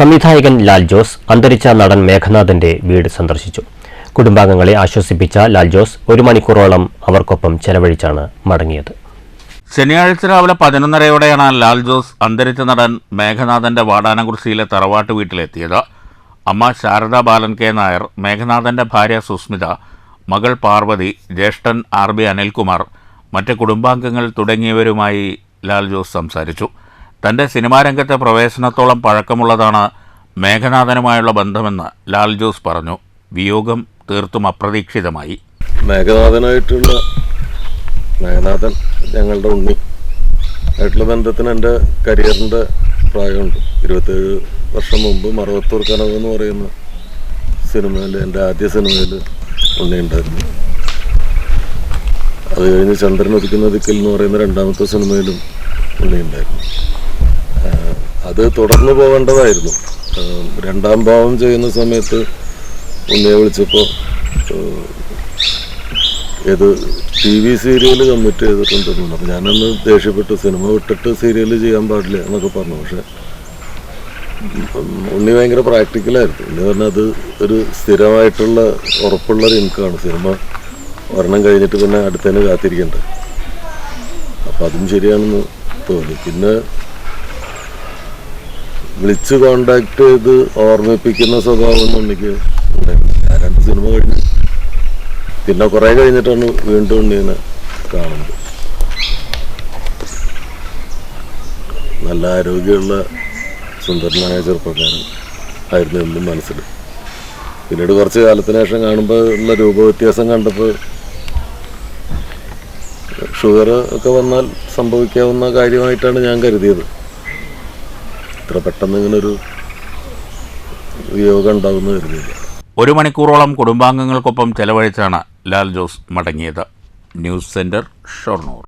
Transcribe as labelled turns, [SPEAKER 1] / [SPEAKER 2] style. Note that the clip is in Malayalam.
[SPEAKER 1] സംവിധായകൻ ലാൽ ജോസ് അന്തരിച്ച നടൻ മേഘനാഥന്റെ വീട് സന്ദർശിച്ചു. കുടുംബാംഗങ്ങളെ ആശ്വസിപ്പിച്ച ലാൽ ജോസ് ഒരു മണിക്കൂറോളം അവർക്കൊപ്പം ചെലവഴിച്ചാണ് മടങ്ങിയത്.
[SPEAKER 2] ശനിയാഴ്ച രാവിലെ പതിനൊന്നരയോടെയാണ് ലാൽ ജോസ് അന്തരിച്ച നടൻ മേഘനാഥന്റെ വാടാനകുറിശിയിലെ തറവാട്ട് വീട്ടിലെത്തിയത്. അമ്മ ശാരദ ബാലൻ കെ. നായർ മേഘനാഥന്റെ ഭാര്യ സുസ്മിത മകൾ പാർവതി ജ്യേഷ്ഠൻ ആർ. ബി. അനിൽകുമാർ മറ്റ് കുടുംബാംഗങ്ങൾ തുടങ്ങിയവരുമായി ലാൽ ജോസ് സംസാരിച്ചു. തന്റെ സിനിമാരംഗത്തെ പ്രവേശനത്തോളം പഴക്കമുള്ളതാണ് മേഘനാഥനുമായുള്ള ബന്ധമെന്ന് ലാൽ ജോസ് പറഞ്ഞു. വിയോഗം തീർത്തും അപ്രതീക്ഷിതമായി.
[SPEAKER 3] മേഘനാഥനായിട്ടുള്ള മേഘനാഥൻ ഞങ്ങളുടെ ഉണ്ണി. ആയിട്ടുള്ള ബന്ധത്തിന് എന്റെ കരിയറിന്റെ പ്രായമുണ്ട്. ഇരുപത്തേഴ് വർഷം മുമ്പ് മറവത്തൂർ കനവ് എന്ന് പറയുന്ന സിനിമയിൽ എന്റെ ആദ്യ സിനിമയിൽ ഉണ്ണി ഉണ്ടായിരുന്നു. അത് കഴിഞ്ഞ് ചന്ദ്രൻ ഒതുക്കുന്ന ദിക്കിൽ എന്ന് പറയുന്ന രണ്ടാമത്തെ സിനിമയിലും ഉണ്ണി ഉണ്ടായിരുന്നു. ആഹ് അത് തുടർന്ന് പോകേണ്ടതായിരുന്നു. രണ്ടാം ഭാവം ചെയ്യുന്ന സമയത്ത് ഉണ്ണിയെ വിളിച്ചപ്പോൾ ഇത് ടി വി സീരിയൽ കമ്മിറ്റ് ചെയ്തിട്ടുണ്ടെന്ന് അപ്പം ഞാനന്ന് ദേഷ്യപ്പെട്ടു. സിനിമ വിട്ടിട്ട് സീരിയൽ ചെയ്യാൻ പാടില്ല എന്നൊക്കെ പറഞ്ഞു. പക്ഷെ ഉണ്ണി ഭയങ്കര പ്രാക്ടിക്കലായിരുന്നു ഉണ്ണി പറഞ്ഞാൽ അത് ഒരു സ്ഥിരമായിട്ടുള്ള ഉറപ്പുള്ള ഒരു ഇൻകമാണ് സിനിമ ഒരെണ്ണം കഴിഞ്ഞിട്ട് പിന്നെ അടുത്തതിന് കാത്തിരിക്കേണ്ടത് അപ്പം അതും ശരിയാണെന്ന് തോന്നി. പിന്നെ വിളിച്ച് കോണ്ടാക്ട് ചെയ്ത് ഓർമ്മിപ്പിക്കുന്ന സ്വഭാവം ഉണ്ണിക്ക് ഞാൻ രണ്ട് സിനിമ കഴിഞ്ഞ്. പിന്നെ കുറെ കഴിഞ്ഞിട്ടാണ് വീണ്ടും ഉണ്ണീനെ കാണുന്നത്. നല്ല ആരോഗ്യമുള്ള സുന്ദരനായ ചെറുപ്പക്കാരൻ ആയിരുന്നു എന്നും മനസ്സിൽ. പിന്നീട് കുറച്ച് കാലത്തിന് ശേഷം കാണുമ്പോൾ ഉള്ള രൂപ വ്യത്യാസം കണ്ടപ്പോൾ ഷുഗർ ഒക്കെ വന്നാൽ സംഭവിക്കാവുന്ന കാര്യമായിട്ടാണ് ഞാൻ കരുതിയത്. ഇത്ര പെട്ടെന്ന് ഒരു വിയോഗം ഉണ്ടാകുന്ന കരുതിയില്ല.
[SPEAKER 2] ഒരു മണിക്കൂറോളം കുടുംബാംഗങ്ങൾക്കൊപ്പം ചെലവഴിച്ചാണ് ലാൽ ജോസ് മടങ്ങിയത്. News centre Shoranur.